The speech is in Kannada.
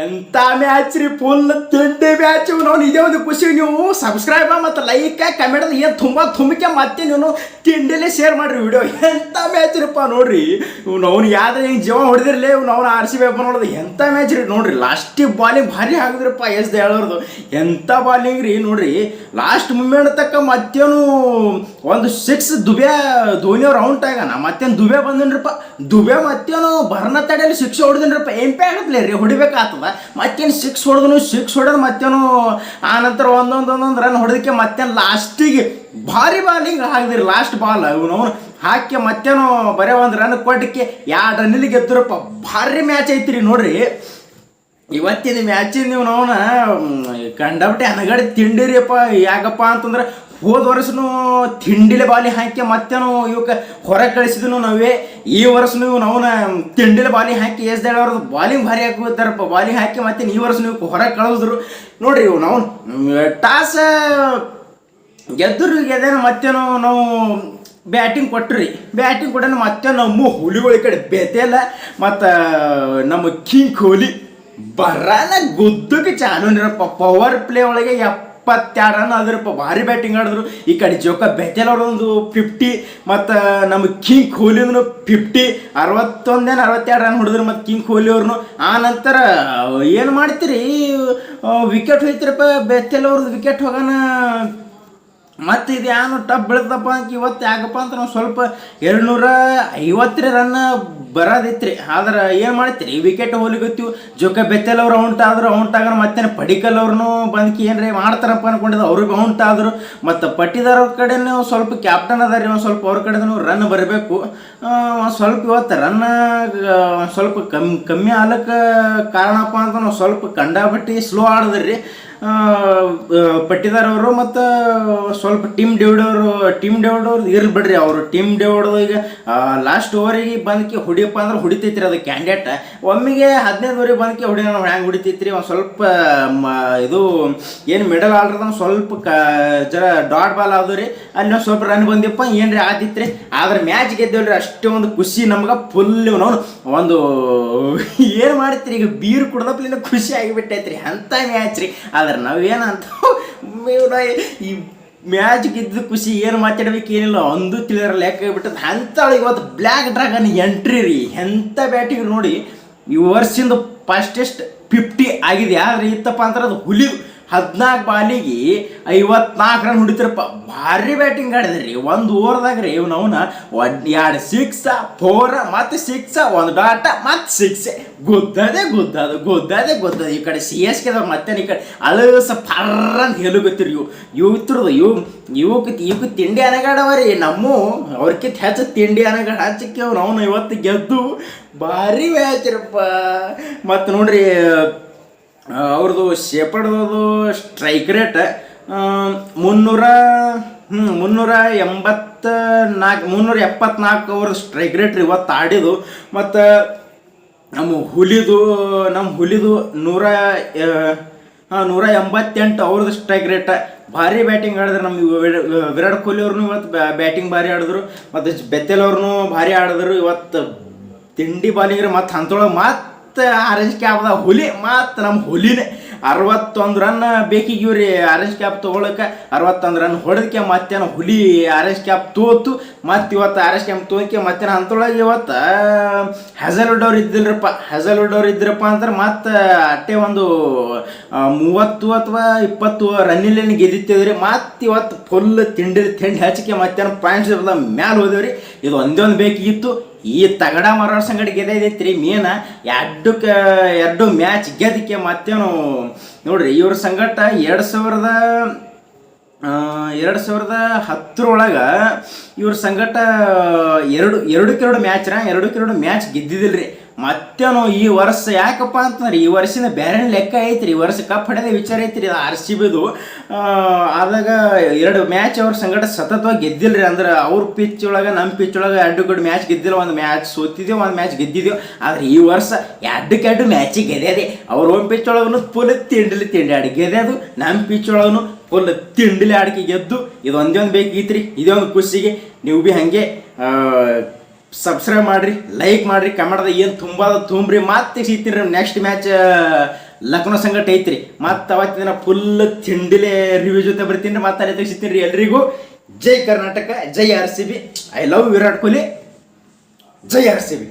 ಎಂತ ಮ್ಯಾಚ್ ರೀ? ಫುಲ್ ತಿಂಡಿ ಮ್ಯಾಚ್. ನೋಡಿ, ಇದೇ ಒಂದು ಖುಷಿ. ನೀವು ಸಬ್ಸ್ಕ್ರೈಬ್ ಮತ್ತು ಲೈಕ್ ಕಮೆಂಟ್ ಏನು ತುಂಬ ತುಂಬಿಕೆ ಮತ್ತೆ ನೀವು ತಿಂಡಿಲಿ ಶೇರ್ ಮಾಡ್ರಿ ವಿಡಿಯೋ ಎಂತ ಮ್ಯಾಚ್ ರೀಪ್ಪ ನೋಡ್ರಿ? ಅವ್ನು ಯಾವ್ದು ಹಿಂಗೆ ಜೀವ ಹೊಡೆದಿರ್ಲಿ ಅವ್ನು ಆರ್ ಸಿ ಬಿ ನೋಡೋದು ಎಂತ ಮ್ಯಾಚ್ ರೀ? ನೋಡ್ರಿ ಲಾಸ್ಟಿಗೆ ಬಾಲಿಂಗ್ ಭಾರಿ ಹಾಕಿದ್ರಪ್ಪ ಎಸ್ ಹೇಳೋರ್ದು ಎಂತ ಬಾಲಿಂಗ್ ರೀ ನೋಡ್ರಿ? ಲಾಸ್ಟ್ ಮೂಮೆಂಟ್ ತಕ್ಕ ಮತ್ತೇನು ಒಂದು ಸಿಕ್ಸ್ ದುಬೆ, ಧೋನಿ ರೌಂಡ್ ಆಗ ನಾ ಮತ್ತೇನು ದುಬೆ ಬಂದಿನ್ರಪ್ಪ? ದುಬೆ ಮತ್ತೇನು ಬರ್ನ ತಡೆಯಲ್ಲಿ ಸಿಕ್ಸ್ ಹೊಡೆದಿನ್ರಪ್ಪ. ಎಂಪೆ ಆಗತ್ತಲ್ಲ ರೀ? ಹೊಡಿಬೇಕಾಗ್ತದ ಮತ್ತೇನು ಸಿಕ್ಸ್ ಹೊಡೆದನು ಸಿಕ್ಸ್ ಹೊಡೆದ್ರೆ ಮತ್ತೇನು, ಆ ನಂತರ ಒಂದೊಂದು ರನ್ ಹೊಡೆದಕ್ಕೆ ಮತ್ತೇನು ಲಾಸ್ಟಿಗೆ ಭಾರಿ ಬಾಲಿಂಗ್ ಹಾಕಿದ್ರಿ ಲಾಸ್ಟ್ ಬಾಲ್ ಅವನು. ಹಾಕಿ ಮತ್ತೇನು ಬರೀ ಒಂದು ರನ್ ಕೊಟ್ಟಕ್ಕೆ ಎರಡು ರನ್ನಿಲಿ ಗೆದ್ದರಪ್ಪ. ಭಾರಿ ಮ್ಯಾಚ್ ಐತ್ರಿ ನೋಡ್ರಿ. ಇವತ್ತಿನ ಮ್ಯಾಚಿನ ನೀವು ನೋವನ್ನ ಕಂಡಪಟ್ಟೆ ಅನಗಡೆ ತಿಂಡಿರಿಯಪ್ಪ, ಯಾಕಪ್ಪ ಅಂತಂದ್ರೆ ಹೋದ ವರ್ಷನೂ ತಿಂಡಿಲೆ ಬಾಲಿ ಹಾಕಿ ಮತ್ತೇನು ಇವಕ್ಕೆ ಹೊರಗೆ ಕಳಿಸಿದ್ನು ನಾವೇ, ಈ ವರ್ಷ ನೀವು ನಾವನ ತಿಂಡಿಲೆ ಬಾಲಿ ಹಾಕಿ ಎಸ್ದೇಳ ಅವ್ರದ್ದು ಬಾಲಿಂಗ್ ಭಾರಿ ಹಾಕುತ್ತಾರಪ್ಪ. ಬಾಲಿಂಗ್ ಹಾಕಿ ಮತ್ತೆ ಈ ವರ್ಷ ನೀವು ಹೊರಗೆ ಕಳಿಸಿದ್ರು. ನೋಡ್ರಿ ಇವು ನಾವು ಟಾಸ್ ಗೆದ್ದರು ಗೆದ್ದೇನು ಮತ್ತೇನು ನಾವು ಬ್ಯಾಟಿಂಗ್ ಕೊಟ್ಟ್ರಿ ಬ್ಯಾಟಿಂಗ್ ಕೊಟ್ಟ ಮತ್ತೆ ನಮ್ಮ ಹುಲಿಗಳ ಕಡೆ ಬೆತೆಲ್ಲ ಮತ್ತು ನಮ್ಮ ಕಿಂಗ್ ಕೊಹ್ಲಿ ಬರಲ್ಲ ಗುದ್ದಕ್ಕೆ ಚಾಲೂನಿರಪ್ಪ ಪವರ್ ಪ್ಲೇ ಒಳಗೆ ಎಪ್ಪತ್ತೆರಡು ರನ್ ಆದ್ರಪ್ಪ ಭಾರಿ ಬ್ಯಾಟಿಂಗ್ ಆಡಿದ್ರು. ಈ ಕಡೆ ಜೋಕ ಬೆತೆಲ್ ಅವ್ರದೊಂದು ಫಿಫ್ಟಿ ಮತ್ತು ನಮ್ಮ ಕಿಂಗ್ ಕೊಹ್ಲಿನೂ ಫಿಫ್ಟಿ ಅರವತ್ತೊಂದೇನು ಅರವತ್ತೆರಡು ರನ್ ಹೊಡೆದ್ರು ಮತ್ತು ಕಿಂಗ್ ಕೊಹ್ಲಿ ಅವ್ರನ್ನು ಆ ನಂತರ, ಏನು ಮಾಡ್ತೀರಿ? ವಿಕೆಟ್ ಹೋಯ್ತಿರಪ್ಪ ಬೆತೆಲ್ ಅವ್ರದ್ದು ವಿಕೆಟ್ ಹೋಗೋಣ. ಮತ್ತು ಇದು ಏನು ಟಪ್ ಬೀಳ್ತಪ್ಪ ಅಂತ ಇವತ್ತು ಯಾಕಪ್ಪ ಅಂತ ನಾವು ಸ್ವಲ್ಪ ಎರಡುನೂರ ಐವತ್ತರ ರನ್ ಬರೋದಿತ್ರಿ. ಆದ್ರೆ ಏನು ಮಾಡ್ತೀರಿ? ವಿಕೆಟ್ ಹೋಲಿಗತ್ತೀವಿ ಜೊಕೆ ಬೆತ್ತಲ್ ಅವ್ರು ಔಂಟ್ ಆದ್ರು ಔಂಟ್ ಆಗ ಮತ್ತೆ ಪಡಿಕಲ್ ಅವ್ರನ್ನೂ ಬಂದ್ಕಿ ಏನ್ರಿ ಮಾಡ್ತಾರಪ್ಪ ಅನ್ಕೊಂಡಿದ್ದು? ಅವ್ರಿಗೆ ಔಂಟ್ ಆದರು ಮತ್ತು ಪಟ್ಟಿದಾರ ಕಡೆನೂ ಸ್ವಲ್ಪ ಕ್ಯಾಪ್ಟನ್ ಅದಾರಿ ಒಂದು ಸ್ವಲ್ಪ ಅವ್ರ ಕಡೆನೂ ರನ್ ಬರಬೇಕು. ಸ್ವಲ್ಪ ಇವತ್ತು ರನ್ ಸ್ವಲ್ಪ ಕಮ್ಮಿ ಕಮ್ಮಿ ಆಲಕ್ಕೆ ಕಾರಣಪ್ಪ ಅಂತ ನಾವು ಸ್ವಲ್ಪ ಕಂಡಾಬಿಟ್ಟು ಸ್ಲೋ ಆಡಿದ್ರಿ. ಪಟ್ಟಿದಾರ್ ಅವರು ಮತ್ತು ಸ್ವಲ್ಪ ಟೀಮ್ ಡೇವಿಡ್ ಅವರು ಟೀಮ್ ಡೇವಿಡ್ ಅವ್ರದ್ದು ಇರ್ಲಿ ಬಿಡ್ರಿ ಅವರು. ಟೀಮ್ ಡೇವಿಡ್ ಈಗ ಲಾಸ್ಟ್ ಓವರಿಗೆ ಬಂದಕ್ಕೆ ಹೊಡಿಯಪ್ಪ ಅಂದ್ರೆ ಹೊಡಿತೈತ್ರಿ ಅದು ಕ್ಯಾಂಡಿಡೇಟ್ ಒಮ್ಮೆಗೆ ಹದಿನೈದು ಓವರಿಗೆ ಬಂದಕ್ಕೆ ಹೊಡಿ ಹ್ಯಾಂಗೆ ಹೊಡಿತೈತ್ರಿ? ಒಂದು ಸ್ವಲ್ಪ ಇದು, ಏನು ಮಿಡಲ್ ಆರ್ಡ್ರದ ಸ್ವಲ್ಪ ಕ, ಜರ ಡಾಟ್ ಬಾಲ್ ಆದವು ರೀ. ಅಲ್ಲಿ ಸ್ವಲ್ಪ ರನ್ ಬಂದಿಪ್ಪ, ಏನ್ರಿ ಆದಿತ್ರಿ? ಆದ್ರೆ ಮ್ಯಾಚ್ ಗೆದ್ದೇವ್ರಿ ಅಷ್ಟೇ ಒಂದು ಖುಷಿ ನಮ್ಗೆ ಫುಲ್ ನಾವು ಒಂದು, ಏನು ಮಾಡ್ತೀರಿ? ಈಗ ಬೀರ್ ಕುಡ್ದಪ್ಪ ಖುಷಿ ಆಗಿಬಿಟ್ಟೈತ್ರಿ. ಅಂಥ ಮ್ಯಾಚ್ ರೀ. ಆದ್ರೆ ನಾವೇನಂತ ಇವ್ನ ಈ ಮ್ಯಾಚ್ ಗೆದ್ದ ಖುಷಿ ಏನು ಮಾತಾಡ್ಬೇಕು ಏನಿಲ್ಲ ಒಂದು ತಿಳಿದ್ರ ಲೆಕ್ಕ ಬಿಟ್ಟದ ಅಂಥ ಇವತ್ತು ಬ್ಲ್ಯಾಕ್ ಡ್ರಾಗನ್ ಎಂಟ್ರಿ ರೀ. ಎಂಥ ಬ್ಯಾಟಿಂಗ್ ನೋಡಿ. ಈ ವರ್ಷದಿಂದ ಫಸ್ಟೆಸ್ಟ್ ಫಿಫ್ಟಿ ಆಗಿದೆ. ಆದ್ರೆ ಇತ್ತಪ್ಪ ಅಂದ್ರೆ ಅದು ಹುಲಿ ಹದಿನಾಲ್ಕು ಬಾಲಿಗೆ ಐವತ್ನಾಲ್ಕು ರನ್ ಹೊಡಿತಾರಪ್ಪ. ಭಾರಿ ಬ್ಯಾಟಿಂಗ್ ಆಡಿದ್ರಿ. ಒಂದು ಓವರ್ದಾಗ ರೀ ಇವ್ನವನ ಒಂದು ಎರಡು ಸಿಕ್ಸ ಫೋರ ಮತ್ತು ಸಿಕ್ಸ ಒಂದು ಡಾಟ ಮತ್ತು ಸಿಕ್ಸ್ ಗುದ್ದದೆ, ಗುದ್ದದು ಗುದ್ದದೆ, ಗುದ್ದದು. ಈ ಕಡೆ ಸಿ ಎಸ್ ಕೆದ ಮತ್ತೆ ಈ ಕಡೆ ಅಲಸ ಫರ್ರ ಅಂತ ಹೇಳು ಗೊತ್ತಿರಿ ಇವು ಇವತ್ರದು ಇವು ಇವಕ್ಕೆ ಇವಕ್ಕೆ ತಿಂಡಿ ಅನಗಾಡವರಿ ನಮ್ಮ ಅವ್ರಕ್ಕಿಂತ ಹೆಚ್ಚು ತಿಂಡಿ ಅನಗಾಡ ಹಚ್ಚಕ್ಕೆ ಅವ್ನು ಅವನು ಇವತ್ತು ಗೆದ್ದು ಭಾರಿ ವ್ಯಾಚ್ರಪ್ಪ ಮತ್ತು ನೋಡ್ರಿ ಅವ್ರದ್ದು ಶೇಪಡ್ದು ಸ್ಟ್ರೈಕ್ ರೇಟ್ ಮುನ್ನೂರ ಹ್ಞೂ ಮುನ್ನೂರ ಎಂಬತ್ತ ನಾಲ್ಕು, ಮುನ್ನೂರ ಎಪ್ಪತ್ನಾಲ್ಕು ಅವ್ರ ಸ್ಟ್ರೈಕ್ ರೇಟ್ ರೀ ಇವತ್ತು ಆಡಿದು. ಮತ್ತು ನಮ್ಮ ಹುಲಿದು ನಮ್ಮ ಹುಲಿದು ನೂರ ನೂರ ಎಂಬತ್ತೆಂಟು ಅವ್ರದ್ದು ಸ್ಟ್ರೈಕ್ ರೇಟ್ ಭಾರಿ ಬ್ಯಾಟಿಂಗ್ ಆಡಿದ್ರು ನಮ್ಮ ವಿರಾಟ್ ಕೊಹ್ಲಿ ಅವ್ರನ್ನೂ ಇವತ್ತು ಬ್ಯಾಟಿಂಗ್ ಭಾರಿ ಆಡಿದ್ರು. ಮತ್ತು ಬೆತ್ತೆಲ್ ಅವ್ರನ್ನೂ ಭಾರಿ ಆಡಿದ್ರು. ಇವತ್ತು ತಿಂಡಿ ಬಾಲಿಂಗ್ರೆ ಮತ್ತು ಹಂತೊಳಗೆ ಮತ್ತೆ ಆರೆಂಜ್ ಕ್ಯಾಪ್ದ ಹುಲಿ ಮತ್ತು ನಮ್ಮ ಹುಲಿನೇ. ಅರವತ್ತೊಂದು ರನ್ ಬೇಕಿಗಿವ್ ರೀ ಆರೆಂಜ್ ಕ್ಯಾಪ್ ತೊಗೊಳಕ್ಕೆ ಅರವತ್ತೊಂದು ರನ್ ಹೊಡೆದಕ್ಕೆ ಮತ್ತೇನು ಹುಲಿ ಆರೆಂಜ್ ಕ್ಯಾಪ್ ತೋತು. ಮತ್ತು ಇವತ್ತು ಆರೆಂಜ್ ಕ್ಯಾಪ್ ತೋಕೆ ಮತ್ತೇನು ಅಂತೊಳಗೆ ಇವತ್ತು ಹೆಸಲ್ವುಡ್ ಅವ್ರು ಇದ್ದಿಲ್ರಪ್ಪ. ಹೆಸಲ್ವುಡ್ ಅವ್ರು ಇದ್ದಿರಪ್ಪ ಅಂದ್ರೆ ಮತ್ತೆ ಅಟ್ಟೆ ಒಂದು ಮೂವತ್ತು ಅಥವಾ ಇಪ್ಪತ್ತು ರನ್ನಿಲೇನು ಗೆದಿತ್ತಿದ್ರಿ ಮತ್ತೆ ಇವತ್ತು ಫುಲ್ ತಿಂಡಿ ತಿಂಡಿ ಹಚ್ಚಿಕೆ ಮತ್ತೇನು ಪಾಯಿಂಟ್ಸ್ ಮ್ಯಾಲೆ ಹೋದೇವ್ರಿ. ಇದು ಒಂದೇ ಒಂದು ಬೇಕಿತ್ತು ಈ ತಗಡ ಮರ ಸಂಗಡ ಗೆದ್ದೈತಿ ಮೇನ ಎರಡು ಕ ಎರಡು ಮ್ಯಾಚ್ ಗೆದ್ದಕ್ಕೆ ಮತ್ತೇನು, ನೋಡ್ರಿ ಇವ್ರ ಸಂಗಟ ಎರಡು ಸಾವಿರದ ಎರಡು ಸಾವಿರದ ಹತ್ತರೊಳಗೆ ಇವ್ರ ಸಂಗಟ ಎರಡು, ಎರಡಕ್ಕೆರಡು ಮ್ಯಾಚ್ರ ಎರಡಕ್ಕೆರಡು ಮ್ಯಾಚ್ ಗೆದ್ದಿದ್ದಿಲ್ರಿ ಮತ್ತೇನು ಈ ವರ್ಷ ಯಾಕಪ್ಪ ಅಂತಂದ್ರೆ ಈ ವರ್ಷದ ಬೇರೆ ಲೆಕ್ಕ ಐತ್ರಿ, ಈ ವರ್ಷ ಕಪ್ ಹೊಡೆದ ವಿಚಾರ ಐತ್ರಿ ಆರ್ ಸಿ ಬಿದು ಆದಾಗ ಎರಡು ಮ್ಯಾಚ್ ಅವ್ರ ಸಂಗಡ ಸತತವಾಗಿ ಗೆದ್ದಿಲ್ರಿ ಅಂದ್ರೆ ಅವ್ರ ಪಿಚ್ ಒಳಗೆ ನಮ್ಮ ಪಿಚ್ ಒಳಗೆ ಎರಡು ಕಡೆ ಮ್ಯಾಚ್ ಗೆದ್ದಿಲ್ಲ, ಒಂದು ಮ್ಯಾಚ್ ಸೋತಿದ್ದೇವೆ ಒಂದು ಮ್ಯಾಚ್ ಗೆದ್ದಿದ್ದೇವೆ ಆದ್ರೆ ಈ ವರ್ಷ ಎರಡಕ್ಕೆ ಎರಡು ಮ್ಯಾಚಿಗೆ ಗೆದ್ಯದೆ. ಅವ್ರ ಒಂದು ಪಿಚ್ ಒಳಗೂ ಫುಲ್ ತಿಂಡಿಲಿ ತಿಂಡಿ ಆಡಿ ಗೆದ್ಯದು ನಮ್ಮ ಪಿಚ್ ಒಳಗೂ ಫುಲ್ ತಿಂಡಿಲಿ ಆಡಿಕೆ ಗೆದ್ದು. ಇದು ಒಂದೇ ಒಂದು ಬೇಕಿತ್ರಿ, ಇದೇ ಒಂದು ಖುಷಿಗೆ. ನೀವು ಭೀ ಹಾಗೆ ಸಬ್ಸ್ಕ್ರೈಬ್ ಮಾಡ್ರಿ ಲೈಕ್ ಮಾಡ್ರಿ, ಕನ್ನಡದ ಏನು ತುಂಬಾ ತುಂಬ್ರಿ ಮತ್ತೆ ಸಿಗ್ತೀನಿ ರೀ ನೆಕ್ಸ್ಟ್ ಮ್ಯಾಚ್ ಲಕ್ನೋ ಸಂಗಟ ಐತ್ರಿ. ಮತ್ತೆ ಅವತ್ತಿನ ಫುಲ್ ತಿಂಡಿಲೆ ರಿವ್ಯೂ ಜೊತೆ ಬರ್ತೀನಿ ರೀ ಮತ್ತೆ ಅಲ್ಲಿ ಸಿಗ್ತೀನಿ ರೀ ಎಲ್ರಿಗೂ. ಜೈ ಕರ್ನಾಟಕ, ಜೈ R C B I love Virat Kohli. Jai R C B